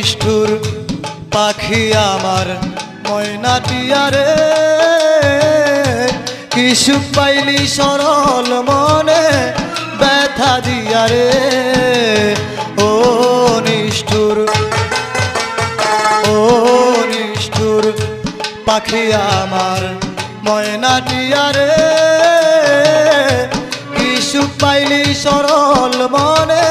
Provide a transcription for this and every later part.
নিষ্ঠুর পাখি আমার ময়নাটিয়ারে কি সুখ পাইলি সরল মনে ব্যথা দিয়ারে। ও নিষ্ঠুর ও নিষ্ঠুর পাখি আমার ময়নাটিয়ারে কি সুখ পাইলি সরল মনে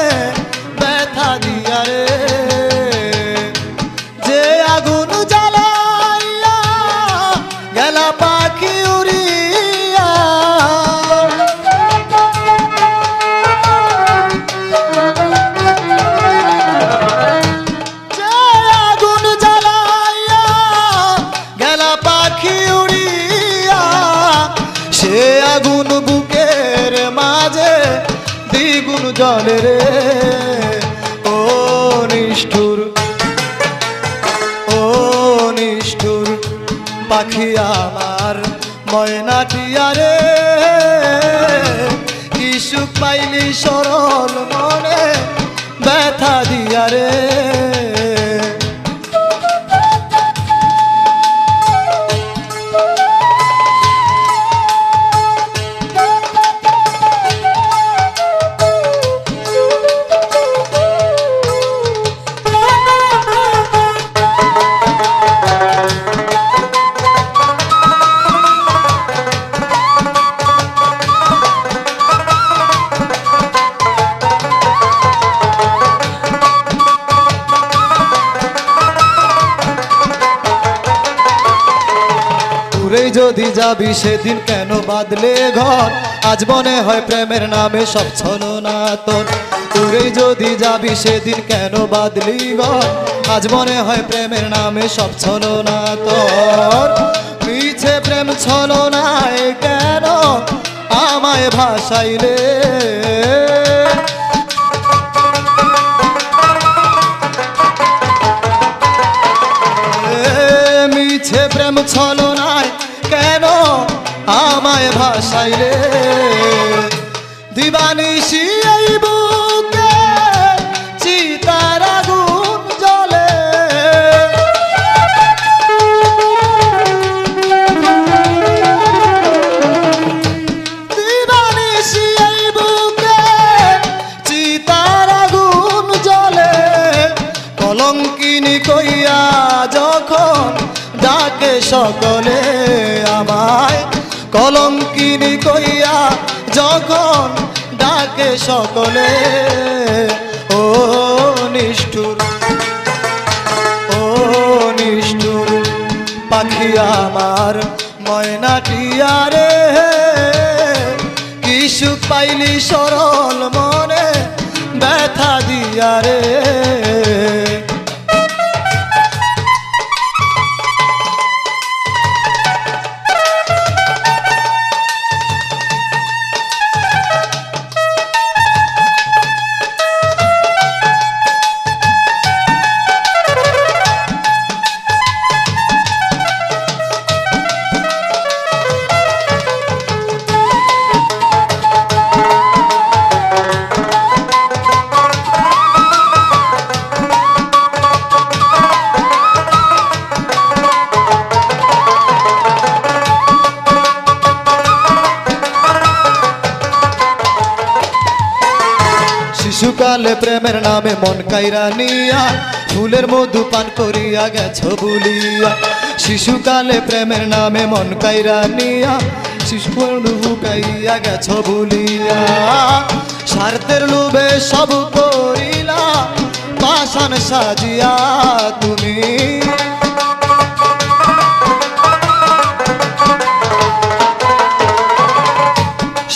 পাখি আমার ময়নাটিয়ারে রে। কিছু পাইলি সরল মনে ব্যথা দিয়ারে দূরেই যদি যাবি সেদিন কেন বাদলে ঘর? আজ মনে হয় প্রেমের নামে সব ছলো না তোর। দূরে যদি যাবি সেদিন কেন বাদলি ঘর? আজ মনে হয় প্রেমের নামে সব ছলো না তোর। মিছে প্রেম ছন না কেন আমায় ভাসাইলে? কেন আমায় ভাসাইলে দিবানিসি এই কলঙ্কিনী কইয়া যখন ডাকে সকলে, ও নিষ্ঠুর ও নিষ্ঠুর পাখি আমার ময়নাটিয়ারে কি কিছু পাইলি সরল মনে ব্যথা দিয়ারে শিশুকালে প্রেমের নামে মন কাইরা নিয়া, ফুলের মধু পান করিয়া গেছ বুলিয়া। শিশুকালে প্রেমের নামে মন কাইরা নিয়া, শিশু কাইয়া গেছ বুলিয়া। স্বার্থের লোভে সব করিলা পাশান সাজিয়া তুমি।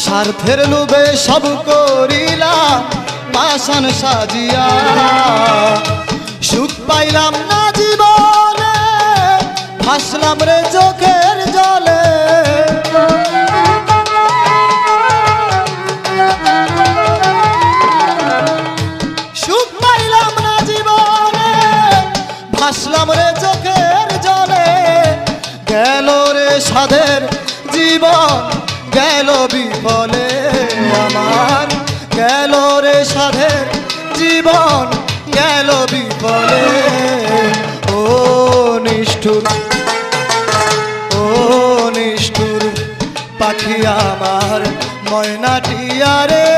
স্বার্থের লোভে সব করিলা পাশান সাজিয়া। সুখ পাইলাম না জীবনে ভাসলাম রে চোখের জলে। সুখ পাইলাম না জীবনে ভাসলাম রে চোখের জলে। গেল রে সাধের জীবন, গেল বিফলে আমার। গেল রে সাধের জীবন গেল বিফলে। নিষ্ঠুর, ও নিষ্ঠুর পাখি আমার ময়নাটিয়া রে।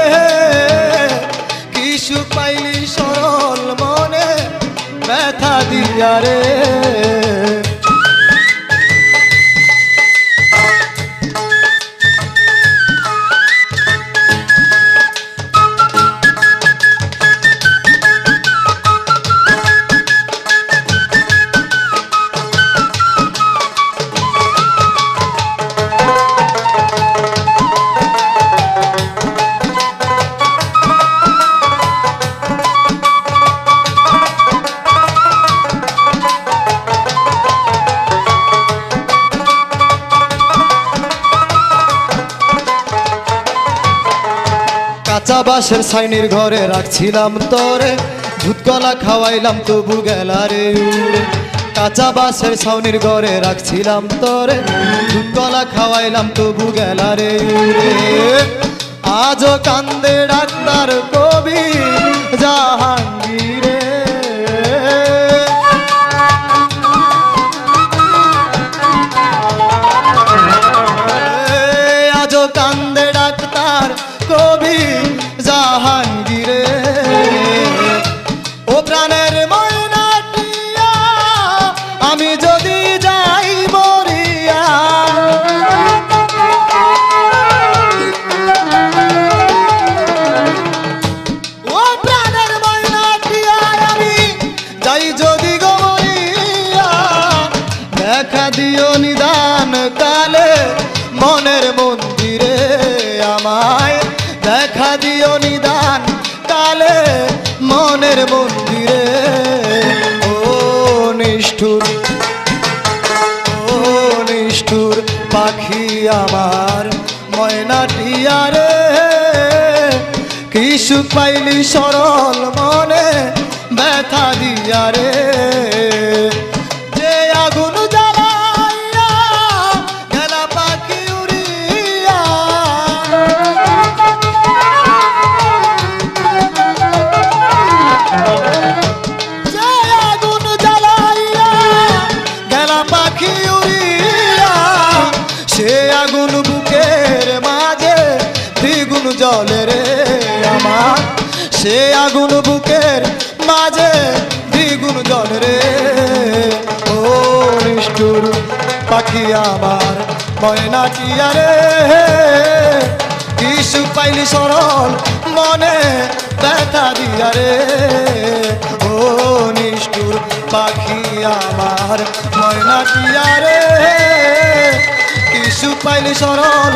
কিছু পাইলি সরল মনে ব্যথা দিয়া রে। বাঁশের সাইনির ঘরে রাখছিলাম তোরে। ভূতকলা খাওয়াইলাম তবু উড়ে কাঁচা বাসের সাউনির ঘরে রাখছিলাম তোরে। ভূতকলা খাওয়াইলাম তবু গেলারে উড়ে আজও কান্দে ডাক্তার কবি জাহাঙ্গীরে। আমি যদি যাই মরিয়া যাই যদি দেখা দিও নিদান কালে মনের মন্দিরে আমায়। দেখা দিও নিদান কালে মনের মন্দিরে পাখি আমার ময়নাটিয়া রে। কিছু পাইলি সরল মনে ব্যথা দিয়া রে। সে আগুন বুকের মাঝে দ্বিগুণ জল রে। ও নিষ্ঠুর পাখি আমার ময়নাটিয়া রে। কিছু পাইলি সরল, মনে ব্যথা দিয়া রে। ও নিষ্ঠুর পাখি আমার ময়নাটিয়া রে। কিছু পাইলি সরল